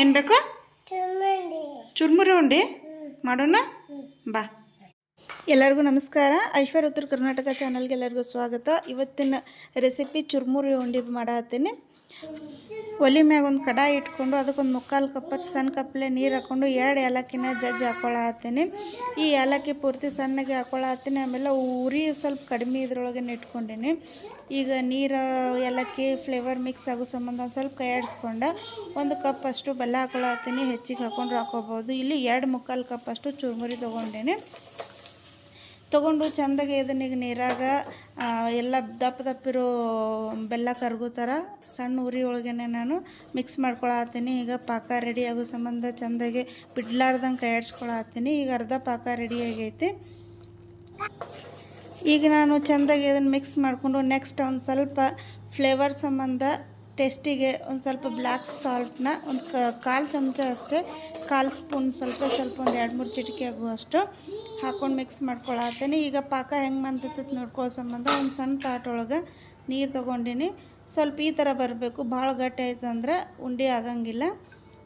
ಏನು ಬೇಕು? ಚುರ್ಮುರಿ ಉಂಡಿ? ಮಾಡೋಣ? ಬಾ. ಎಲ್ಲರಿಗೂ ನಮಸ್ಕಾರ. ಐಶ್ವರ್ಯ ಉತ್ತರ ಕರ್ನಾಟಕ ಚಾನಲ್ಗೆ ಎಲ್ಲರಿಗೂ ಸ್ವಾಗತ. ಇವತ್ತಿನ ರೆಸಿಪಿ ಚುರ್ಮುರಿ ಉಂಡಿ ಮಾಡತ್ತೀನಿ ಒಲಿ ಮ್ಯಾಗ ಒಂದು ಕಡಾಯಿ ಇಟ್ಕೊಂಡು ಅದಕ್ಕೊಂದು ಮುಕ್ಕಾಲು ಕಪ್ ಸಣ್ಣ ಕಪ್ಪಲೆ ನೀರು ಹಾಕ್ಕೊಂಡು ಎರಡು ಏಲಕ್ಕಿನ ಜಜ್ಜಿ ಹಾಕ್ಕೊಳತ್ತೀನಿ ಈ ಏಲಕ್ಕಿ ಪೂರ್ತಿ ಸಣ್ಣಗೆ ಹಾಕ್ಕೊಳತ್ತೀನಿ ಆಮೇಲೆ ಉರಿ ಸ್ವಲ್ಪ ಕಡಿಮೆ ಇದ್ರೊಳಗೆ ಇಟ್ಕೊಂಡೀನಿ. ಈಗ ನೀರು, ಏಲಕ್ಕಿ ಫ್ಲೇವರ್ ಮಿಕ್ಸ್ ಆಗೋ ಸಂಬಂಧ ಒಂದು ಸ್ವಲ್ಪ ಕೈ ಆಡಿಸ್ಕೊಂಡು ಒಂದು ಕಪ್ ಅಷ್ಟು ಬೆಲ್ಲ ಹಾಕ್ಕೊಳತ್ತೀನಿ ಹೆಚ್ಚಿಗೆ ಹಾಕ್ಕೊಂಡು ಹಾಕೋಬೋದು. ಇಲ್ಲಿ ಎರಡು ಮುಕ್ಕಾಲು ಕಪ್ ಅಷ್ಟು ಚುರುಮುರಿ ತೊಗೊಂಡೇನೆ. ತೊಗೊಂಡು ಚೆಂದಾಗಿ ಇದನ್ನ ನೀರಾಗ ಎಲ್ಲ ದಪ್ಪ ದಪ್ಪಿರೋ ಬೆಲ್ಲ ಕರ್ಗೋ ಥರ ಸಣ್ಣ ಉರಿ ಒಳಗೇನೆ ನಾನು ಮಿಕ್ಸ್ ಮಾಡ್ಕೊಳತ್ತೀನಿ ಈಗ ಪಾಕ ರೆಡಿ ಆಗೋ ಸಂಬಂಧ ಚೆಂದಾಗಿ ಬಿಡ್ಲಾರ್ದಂಗೆ ಕೈ ಆಡಿಸ್ಕೊಳತ್ತೀನಿ ಈಗ ಅರ್ಧ ಪಾಕ ರೆಡಿ ಆಗೈತಿ. ಈಗ ನಾನು ಚೆಂದಾಗಿ ಇದನ್ನು ಮಿಕ್ಸ್ ಮಾಡಿಕೊಂಡು ನೆಕ್ಸ್ಟ್ ಒಂದು ಸ್ವಲ್ಪ ಫ್ಲೇವರ್ ಸಂಬಂಧ ಟೇಸ್ಟಿಗೆ ಒಂದು ಸ್ವಲ್ಪ ಬ್ಲ್ಯಾಕ್ ಸಾಲ್ಟ್ನ ಒಂದು ಕಾಲು ಚಮಚ ಅಷ್ಟೇ ಕಾಲು ಸ್ಪೂನ್ ಸ್ವಲ್ಪ ಸ್ವಲ್ಪ ಒಂದು ಎರಡು ಮೂರು ಚಿಟಿಕೆ ಆಗುವಷ್ಟು ಹಾಕ್ಕೊಂಡು ಮಿಕ್ಸ್ ಮಾಡ್ಕೊಳತ್ತೀನಿ ಈಗ ಪಾಕ ಹೆಂಗೆ ಬಂತೈತೆ ನೋಡ್ಕೋ ಸಂಬಂಧ ಒಂದು ಸಣ್ಣ ತಾಟೊಳಗೆ ನೀರು ತೊಗೊಂಡಿನಿ. ಸ್ವಲ್ಪ ಈ ಥರ ಬರಬೇಕು. ಭಾಳ ಗಟ್ಟಿ ಆಯ್ತು ಅಂದ್ರೆ ಉಂಡೆ ಆಗಂಗಿಲ್ಲ.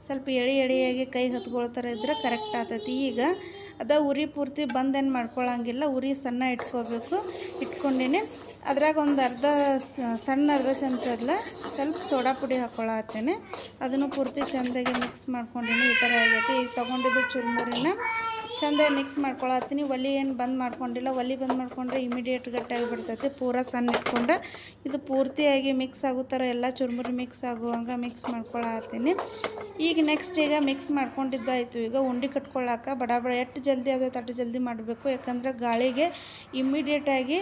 ಸ್ವಲ್ಪ ಎಳೆ ಎಳೆಯಾಗಿ ಕೈ ಹತ್ಕೊಳ್ತಾರ ಇದ್ರೆ ಕರೆಕ್ಟ್ ಆಗ್ತೈತಿ ಈಗ ಅದ ಉರಿ ಪೂರ್ತಿ ಬಂದೇನು ಮಾಡ್ಕೊಳ್ಳೋಂಗಿಲ್ಲ ಉರಿ ಸಣ್ಣ ಇಟ್ಕೋಬೇಕು. ಇಟ್ಕೊಂಡಿನಿ. ಅದ್ರಾಗ ಒಂದು ಅರ್ಧ ಸಣ್ಣ ಅರ್ಧ ಚಮಚಲ್ಲ ಸ್ವಲ್ಪ ಸೋಡಾ ಪುಡಿ ಹಾಕ್ಕೊಳತ್ತೇನೆ ಅದನ್ನು ಪೂರ್ತಿ ಚೆಂದಾಗಿ ಮಿಕ್ಸ್ ಮಾಡ್ಕೊಂಡಿನಿ, ಈ ಥರ ಆಗೈತಿ. ಈಗ ತೊಗೊಂಡಿದ್ದು ಚುರುಮುರಿನ ಚೆಂದಾಗಿ ಮಿಕ್ಸ್ ಮಾಡ್ಕೊಳತ್ತೀನಿ. ಒಲೆ ಏನು ಬಂದ್ ಮಾಡ್ಕೊಂಡಿಲ್ಲ, ಒಲೆ ಬಂದ್ ಮಾಡಿಕೊಂಡ್ರೆ ಇಮಿಡಿಯೇಟ್ ಗಟ್ಟಾಗಿ ಬಿಡ್ತೈತಿ ಪೂರ ಸಣ್ಣ ಇಟ್ಕೊಂಡ್ರೆ ಇದು ಪೂರ್ತಿಯಾಗಿ ಮಿಕ್ಸ್ ಆಗೋ ಥರ ಎಲ್ಲ ಚುರುಮುರಿ ಮಿಕ್ಸ್ ಆಗುವಂಗೆ ಮಿಕ್ಸ್ ಮಾಡ್ಕೊಳತ್ತೀನಿ. ಈಗ ನೆಕ್ಸ್ಟ್ ಈಗ ಮಿಕ್ಸ್ ಮಾಡ್ಕೊಂಡಿದ್ದಾಯ್ತು. ಈಗ ಉಂಡೆ ಕಟ್ಕೊಳ್ಳಾಕ ಬಡ ಬಡ, ಎಷ್ಟು ಜಲ್ದಿ ಅದೇ ತಟ್ಟು ಜಲ್ದಿ ಮಾಡಬೇಕು. ಯಾಕಂದ್ರೆ ಗಾಳಿಗೆ ಇಮ್ಮಿಡಿಯೇಟಾಗಿ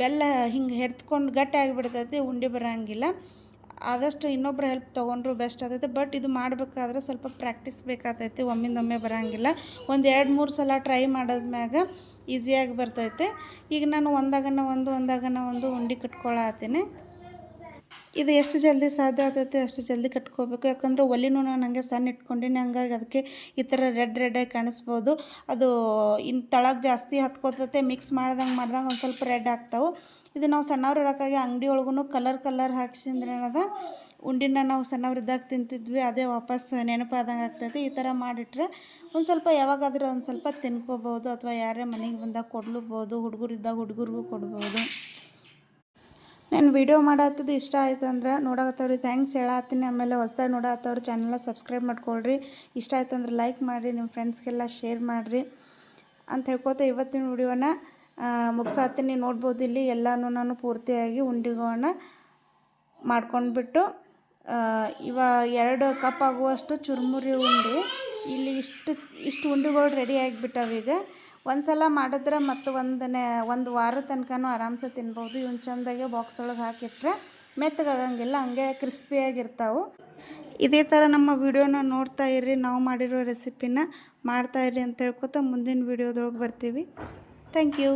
ಬೆಲ್ಲ ಹಿಂಗೆ ಹೆರ್ತ್ಕೊಂಡು ಗಟ್ಟಿ ಆಗಿಬಿಡ್ತೈತಿ, ಉಂಡೆ ಬರೋಂಗಿಲ್ಲ. ಆದಷ್ಟು ಇನ್ನೊಬ್ಬರ ಹೆಲ್ಪ್ ತೊಗೊಂಡ್ರು ಬೆಸ್ಟ್ ಆಗ್ತೈತೆ ಬಟ್ ಇದು ಮಾಡಬೇಕಾದ್ರೆ ಸ್ವಲ್ಪ ಪ್ರಾಕ್ಟೀಸ್ ಬೇಕಾಗ್ತೈತಿ ಒಮ್ಮಿಂದೊಮ್ಮೆ ಬರೋಂಗಿಲ್ಲ. ಒಂದು ಎರಡು, ಮೂರು ಸಲ ಟ್ರೈ ಮಾಡೋದ್ಮ್ಯಾಗ ಈಸಿಯಾಗಿ ಬರ್ತೈತೆ. ಈಗ ನಾನು ಒಂದಾಗನ ಒಂದು ಒಂದಾಗನ ಒಂದು ಉಂಡೆ ಕಟ್ಕೊಳತ್ತೀನಿ ಇದು ಎಷ್ಟು ಜಲ್ದಿ ಸಾಧ್ಯ ಆಗ್ತೈತೆ, ಅಷ್ಟು ಜಲ್ದಿ ಕಟ್ಕೋಬೇಕು. ಯಾಕಂದ್ರೆ ಒಲಿನೂ ನಾನು ಹಂಗೆ ಸಣ್ಣ ಇಟ್ಕೊಂಡಿನಿ, ಹಂಗಾಗಿ ಅದಕ್ಕೆ ಈ ಥರ ರೆಡ್ ರೆಡ್ಡಾಗಿ ಕಾಣಿಸ್ಬೋದು. ಅದು ಇನ್ನು ತಳಗೆ ಜಾಸ್ತಿ ಹತ್ಕೋತೈತೆ ಮಿಕ್ಸ್ ಮಾಡ್ದಂಗೆ ಮಾಡ್ದಂಗೆ ಒಂದು ಸ್ವಲ್ಪ ರೆಡ್ ಆಗ್ತಾವೆ. ಇದು ನಾವು ಸಣ್ಣವ್ರು ಇಡೋಕ್ಕಾಗಿ ಅಂಗಡಿ ಒಳಗೂ ಕಲರ್ ಕಲರ್ ಹಾಕ್ಸಿಂದ್ರೆ ಏನದ, ಉಂಡಿನ ನಾವು ಸಣ್ಣವ್ರಿದ್ದಾಗ ತಿಂತಿದ್ವಿ, ಅದೇ ವಾಪಸ್ ನೆನಪಾದಂಗೆ ಆಗ್ತೈತಿ. ಈ ಥರ ಮಾಡಿಟ್ರೆ ಒಂದು ಸ್ವಲ್ಪ ಯಾವಾಗಾದರೂ ಒಂದು ಸ್ವಲ್ಪ ತಿನ್ಕೋಬೋದು, ಅಥವಾ ಯಾರೇ ಮನೆಗೆ ಬಂದಾಗ ಕೊಡ್ಲೂಬೋದು ಹುಡುಗರಿದ್ದಾಗ ಹುಡುಗರಿಗೂ ಕೊಡ್ಬೋದು. ನಾನು ವಿಡಿಯೋ ಮಾಡತ್ತದು ಇಷ್ಟ ಆಯ್ತು ಅಂದ್ರೆ ನೋಡಕತ್ತವ್ರಿ. ಥ್ಯಾಂಕ್ಸ್ ಹೇಳತ್ತೀನಿ ಆಮೇಲೆ ಹೊಸ್ದಾಗಿ ನೋಡತ್ತವ್ರು ಚಾನಲ್ನ ಸಬ್ಸ್ಕ್ರೈಬ್ ಮಾಡ್ಕೊಳ್ರಿ. ಇಷ್ಟ ಆಯ್ತು ಅಂದ್ರೆ ಲೈಕ್ ಮಾಡಿರಿ ನಿಮ್ಮ ಫ್ರೆಂಡ್ಸ್ಗೆಲ್ಲ ಶೇರ್ ಮಾಡಿರಿ ಅಂತ ಹೇಳ್ಕೊತ ಇವತ್ತಿನ ವಿಡಿಯೋನ ಮುಗಿಸಾತೀನಿ. ನೋಡ್ಬೋದು ಇಲ್ಲಿ ಎಲ್ಲನೂ ನಾನು ಪೂರ್ತಿಯಾಗಿ ಉಂಡಿಗೋಣ ಮಾಡ್ಕೊಂಡ್ಬಿಟ್ಟು ಇವ ಎರಡು ಕಪ್ ಆಗುವಷ್ಟು ಚುರುಮುರಿ ಉಂಡೆ. ಇಲ್ಲಿ ಇಷ್ಟು ಇಷ್ಟು ಉಂಡೆಗಳು ರೆಡಿ ಆಗಿಬಿಟ್ಟವೀಗ. ಒಂದು ಸಲ ಮಾಡಿದ್ರೆ ಮತ್ತು ಒಂದನೇ ಒಂದು ವಾರ ತನಕನೂ ಆರಾಮ್ಸೆ ತಿನ್ಬೋದು. ಇವನ್ ಚೆಂದಾಗೆ ಬಾಕ್ಸ್ ಒಳಗೆ ಹಾಕಿಟ್ರೆ ಮೆತ್ತಗಾಗಂಗಿಲ್ಲ ಹಂಗೆ ಕ್ರಿಸ್ಪಿಯಾಗಿರ್ತಾವೆ ಇದೇ ಥರ ನಮ್ಮ ವಿಡಿಯೋನ ನೋಡ್ತಾ ಇರ್ರಿ ನಾವು ಮಾಡಿರೋ ರೆಸಿಪಿನ ಮಾಡ್ತಾ ಇರ್ರಿ ಅಂತ ಹೇಳ್ಕೊತ ಮುಂದಿನ ವಿಡಿಯೋದೊಳಗೆ ಬರ್ತೀವಿ. ಥ್ಯಾಂಕ್ ಯು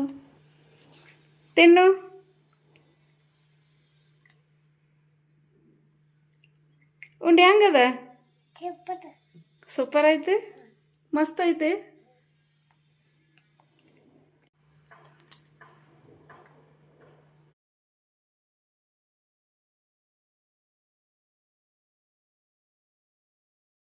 ತಿನ್ನು. ಉಂಡೆ ಹೆಂಗದ? ಸೂಪರ್ ಐತೆ? ಮಸ್ತ್ ಐತೆ?